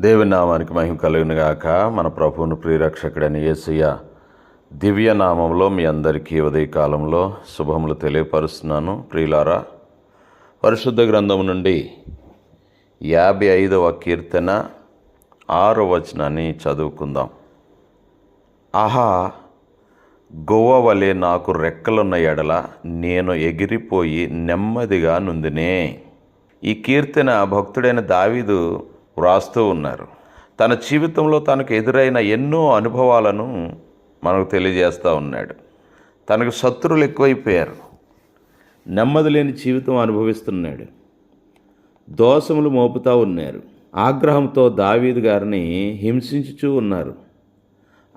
దేవుని నామానికి మహిమ కలిగినగాక. మన ప్రభువును ప్రియరక్షకుడైన యేసయ్య దివ్య నామంలో మీ అందరికీ ఉదయకాలంలో శుభములు తెలియపరుస్తున్నాను. ప్రియులారా పరిశుద్ధ గ్రంథం నుండి యాభై ఐదవ కీర్తన ఆరో వచనాన్ని చదువుకుందాం. ఆహా గోవా వలె నాకు రెక్కలున్న ఎడల నేను ఎగిరిపోయి నెమ్మదిగా నుందినే. ఈ కీర్తన భక్తుడైన దావీదు వ్రాస్తూ ఉన్నారు. తన జీవితంలో తనకు ఎదురైన ఎన్నో అనుభవాలను మనకు తెలియజేస్తూ ఉన్నాడు. తనకు శత్రువులు ఎక్కువైపోయారు. నెమ్మది లేని జీవితం అనుభవిస్తున్నాడు. దోషములు మోపుతూ ఉన్నారు. ఆగ్రహంతో దావీదు గారిని హింసించుచూ ఉన్నారు.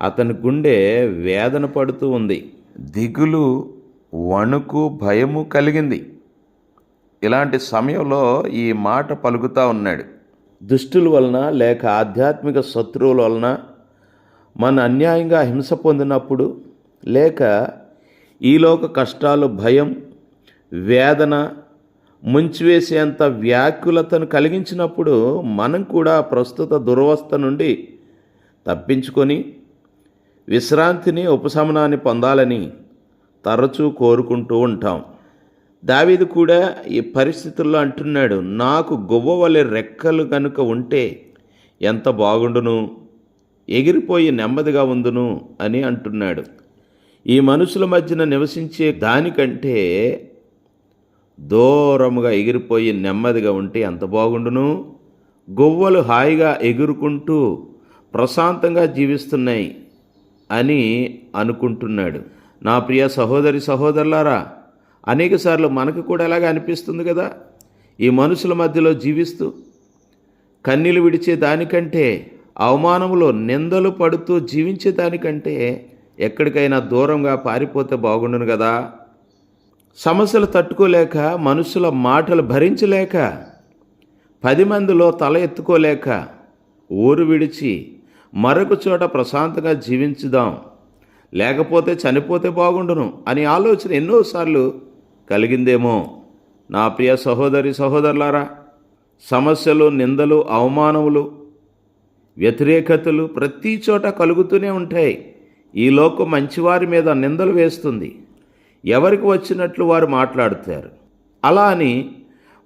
అతని గుండె వేదన పడుతూ ఉంది. దిగులు వణుకు భయము కలిగింది. ఇలాంటి సమయంలో ఈ మాట పలుకుతూ ఉన్నాడు. దుష్టుల వలన లేక ఆధ్యాత్మిక శత్రువుల వలన మన అన్యాయంగా హింస పొందినప్పుడు లేక ఈలోక కష్టాలు భయం వేదన ముంచివేసేంత వ్యాకులతను కలిగించినప్పుడు మనం కూడా ప్రస్తుత దురవస్థ నుండి తప్పించుకొని విశ్రాంతిని ఉపశమనాన్ని పొందాలని తరచూ కోరుకుంటూ ఉంటాం. దావీదు కూడా ఈ పరిస్థితుల్లో అంటున్నాడు నాకు గువ్వ వలె రెక్కలు కనుక ఉంటే ఎంత బాగుండును? ఎగిరిపోయి నెమ్మదిగా ఉందును అని అంటున్నాడు. ఈ మనుషుల మధ్యన నివసించే దానికంటే దూరముగా ఎగిరిపోయి నెమ్మదిగా ఉంటే ఎంత బాగుండును? గువ్వలు హాయిగా ఎగురుకుంటూ ప్రశాంతంగా జీవిస్తున్నాయి అని అనుకుంటున్నాడు. నా ప్రియ సహోదరి సహోదరులారా అనేకసార్లు మనకు కూడా ఎలాగ అనిపిస్తుంది కదా? ఈ మనుషుల మధ్యలో జీవిస్తూ కన్నీలు విడిచే దానికంటే అవమానములో నిందలు పడుతూ జీవించే దానికంటే ఎక్కడికైనా దూరంగా పారిపోతే బాగుండును కదా? సమస్యలు తట్టుకోలేక మనుషుల మాటలు భరించలేక పది మందిలో తల ఎత్తుకోలేక ఊరు విడిచి మరొక చోట ప్రశాంతంగా జీవించుదాం లేకపోతే చనిపోతే బాగుండును అని ఆలోచన ఎన్నోసార్లు కలిగిందేమో? నా ప్రియ సహోదరి సహోదరులారా సమస్యలు నిందలు అవమానములు వ్యతిరేకతలు ప్రతి చోట కలుగుతూనే ఉంటాయి. ఈ లోకం మంచివారి మీద నిందలు వేస్తుంది. ఎవరికి వచ్చినట్లు వారు మాట్లాడుతారు. అలా అని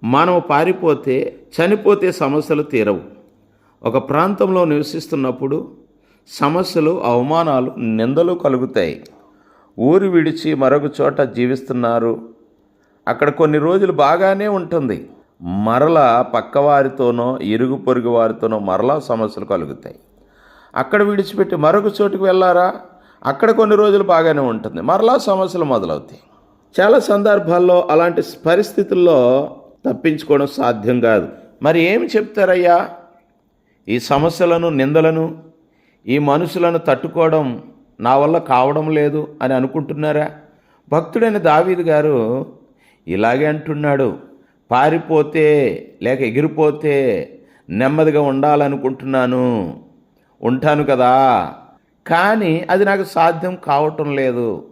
మనం పారిపోతే చనిపోతే సమస్యలు తీరవు. ఒక ప్రాంతంలో నివసిస్తున్నప్పుడు సమస్యలు అవమానాలు నిందలు కలుగుతాయి. ఊరు విడిచి మరొక చోట జీవిస్తున్నారు. అక్కడ కొన్ని రోజులు బాగానే ఉంటుంది. మరలా పక్కవారితోనో ఇరుగు పొరుగు వారితోనో మరలా సమస్యలు కలుగుతాయి. అక్కడ విడిచిపెట్టి మరొక చోటుకు వెళ్ళారా? అక్కడ కొన్ని రోజులు బాగానే ఉంటుంది. మరలా సమస్యలు మొదలవుతాయి. చాలా సందర్భాల్లో అలాంటి పరిస్థితుల్లో తప్పించుకోవడం సాధ్యం కాదు. మరి ఏమి చెప్తారయ్యా? ఈ సమస్యలను నిందలను ఈ మనుషులను తట్టుకోవడం నా వల్ల కావడం లేదు అని అనుకుంటున్నారా? భక్తుడైన దావీదు గారు ఇలాగే అంటున్నాడు. పారిపోతే లేక ఎగిరిపోతే నెమ్మదిగా ఉండాలనుకుంటున్నాను. ఉంటాను కదా. కానీ అది నాకు సాధ్యం కావటం లేదు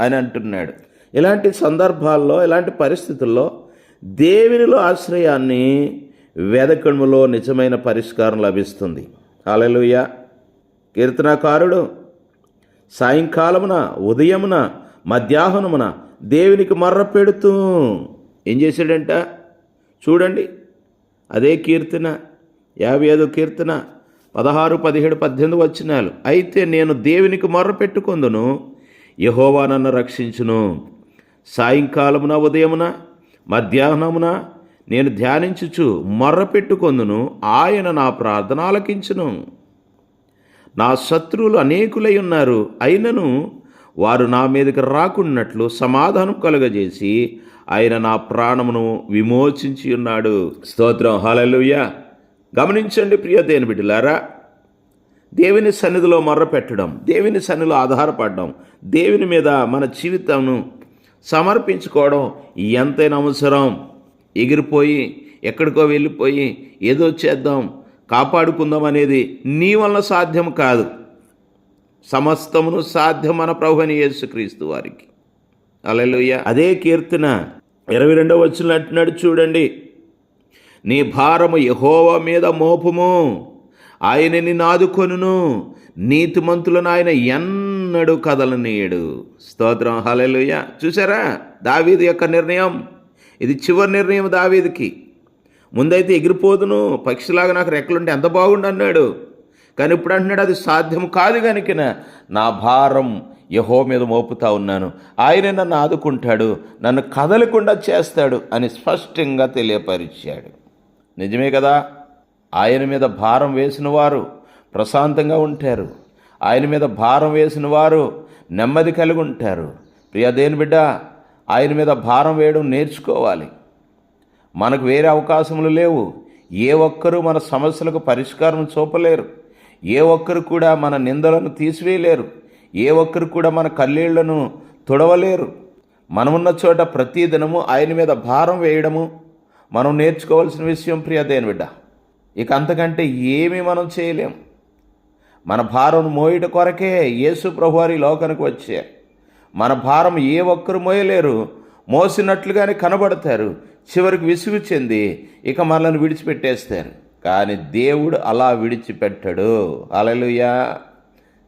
అని అంటున్నాడు. ఇలాంటి సందర్భాల్లో ఇలాంటి పరిస్థితుల్లో దేవునిలో ఆశ్రయాన్ని వెదకములో నిజమైన పరిష్కారం లభిస్తుంది. అలలుయ కీర్తనాకారుడు సాయంకాలమున ఉదయమున మధ్యాహ్నమున దేవునికి మర్ర పెడుతూ ఏం చేశాడంట? చూడండి అదే కీర్తన యాభై ఐదో కీర్తన పదహారు పదిహేడు పద్దెనిమిది వచ్చినాలు అయితే నేను దేవునికి మొర్ర పెట్టుకుందును యహోవా నన్ను రక్షించును. సాయంకాలమున ఉదయమున మధ్యాహ్నమున నేను ధ్యానించుచు మొర్ర పెట్టుకొందును ఆయన నా ప్రార్థన ఆలకించును. నా శత్రువులు అనేకులై ఉన్నారు అయినను వారు నా మీదకి రాకున్నట్లు సమాధానం కలుగజేసి ఆయన నా ప్రాణమును విమోచించి ఉన్నాడు. స్తోత్రం. హాలలుయ్య గమనించండి ప్రియ దేని బిడ్డలారా దేవుని సన్నిధిలో మర్రపెట్టడం దేవుని సన్నిధిలో ఆధారపడడం దేవుని మీద మన జీవితంను సమర్పించుకోవడం ఎంతైనా అవసరం. ఎగిరిపోయి ఎక్కడికో వెళ్ళిపోయి ఏదో చేద్దాం కాపాడుకుందాం అనేది నీ వలన సాధ్యం కాదు. సమస్తమును సాధ్యమన ప్రభుని యేసుక్రీస్తు వారికి. అలెలుయ్య అదే కీర్తన ఇరవై రెండవ వచ్చిన అంటున్నాడు చూడండి. నీ భారము యహోవ మీద మోపము. ఆయన నిన్ను ఆదుకొనును. నీతిమంతులను ఆయన ఎన్నడూ కదలనీయడు. స్తోత్రం. హల్లెలూయా. చూసారా? దావీదు యొక్క నిర్ణయం. ఇది చివరి నిర్ణయం దావీదికి. ముందైతే ఎగిరిపోదును. పక్షిలాగా నాకు రెక్కలుంటే ఎంత బాగుండు అన్నాడు. కానీ ఇప్పుడు అంటున్నాడు అది సాధ్యం కాదు కనుక నా భారం యహో మీద మోపుతా ఉన్నాను. ఆయన నన్ను ఆదుకుంటాడు నన్ను కదలకుండా చేస్తాడు అని స్పష్టంగా తెలియపరిచాడు. నిజమే కదా? ఆయన మీద భారం వేసిన వారు ప్రశాంతంగా ఉంటారు. ఆయన మీద భారం వేసిన వారు నెమ్మది కలిగి ఉంటారు. ప్రియదేని బిడ్డ ఆయన మీద భారం వేయడం నేర్చుకోవాలి. మనకు వేరే అవకాశములు లేవు. ఏ ఒక్కరూ మన సమస్యలకు పరిష్కారం చూపలేరు. ఏ ఒక్కరు కూడా మన నిందలను తీసివేయలేరు. ఏ ఒక్కరు కూడా మన కల్లీళ్ళను తుడవలేరు. మనమున్న చోట ప్రతి దినము ఆయన మీద భారం వేయడము మనం నేర్చుకోవాల్సిన విషయం ప్రియదేని బిడ్డ ఇక అంతకంటే ఏమీ మనం చేయలేం. మన భారం మోయట కొరకే యేసు ప్రభువారి లోకానికి వచ్చే. మన భారం ఏ ఒక్కరు మోయలేరు. మోసినట్లుగానే కనబడతారు. చివరికి విసుగు చెంది ఇక మనల్ని విడిచిపెట్టేస్తారు. కానీ దేవుడు అలా విడిచిపెట్టడు. అలలుయా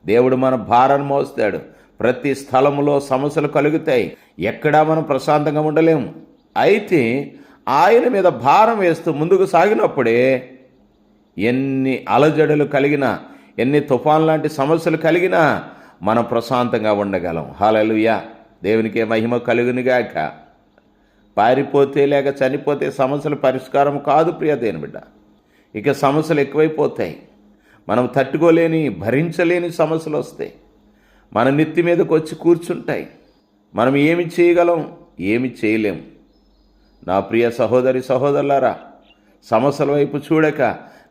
దేవుడు మన భారాన్ని మోస్తాడు. ప్రతి స్థలములో సమస్యలు కలుగుతాయి. ఎక్కడా మనం ప్రశాంతంగా ఉండలేము. అయితే ఆయన మీద భారం వేస్తూ ముందుకు సాగినప్పుడే ఎన్ని అలజడులు కలిగినా ఎన్ని తుఫాన్ లాంటి సమస్యలు కలిగినా మనం ప్రశాంతంగా ఉండగలం. హాలలుయా దేవునికి మహిమ కలుగునిగాక పారిపోతే లేక చనిపోతే సమస్యల పరిష్కారం కాదు ప్రియ దేని బిడ్డ. ఇక సమస్యలు ఎక్కువైపోతాయి. మనం తట్టుకోలేని భరించలేని సమస్యలు వస్తాయి. మన నెత్తి మీదకు వచ్చి కూర్చుంటాయి. మనం ఏమి చేయగలం ఏమి చేయలేం. నా ప్రియ సహోదరి సహోదరులారా సమస్యల వైపు చూడక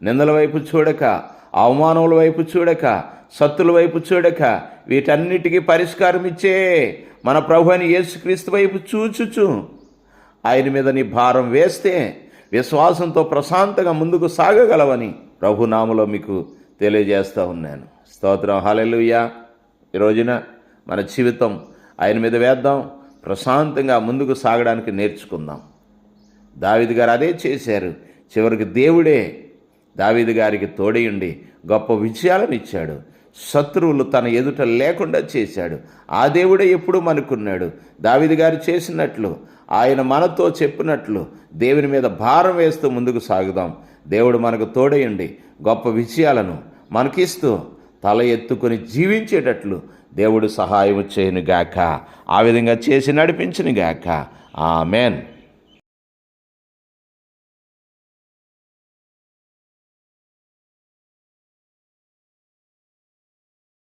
నిందల వైపు చూడక అవమానముల వైపు చూడక సత్తుల వైపు చూడక వీటన్నిటికీ పరిష్కారం ఇచ్చే మన ప్రభు అని యేసుక్రీస్తు వైపు చూచుచు. ఆయన మీద నీ భారం వేస్తే విశ్వాసంతో ప్రశాంతంగా ముందుకు సాగగలవని ప్రభునామలో మీకు తెలియజేస్తూ ఉన్నాను. స్తోత్రం. హాలెలుయ్యా ఈ రోజున మన జీవితం ఆయన మీద వేద్దాం. ప్రశాంతంగా ముందుకు సాగడానికి నేర్చుకుందాం. దావిది గారు అదే చేశారు. చివరికి దేవుడే దావీదు గారికి తోడయుండి గొప్ప విజయాలను ఇచ్చాడు. శత్రువులు తన ఎదుట లేకుండా చేశాడు. ఆ దేవుడే ఎప్పుడూ మనకున్నాడు. దావిది గారు చేసినట్లు ఆయన మనతో చెప్పినట్లు దేవుని మీద భారం వేస్తూ ముందుకు సాగుదాం. దేవుడు మనకు తోడయండి గొప్ప విజయాలను మనకిస్తూ తల ఎత్తుకొని జీవించేటట్లు దేవుడు సహాయం చేయనుగాక. ఆ విధంగా చేసి నడిపించును గాక ఆమెన్.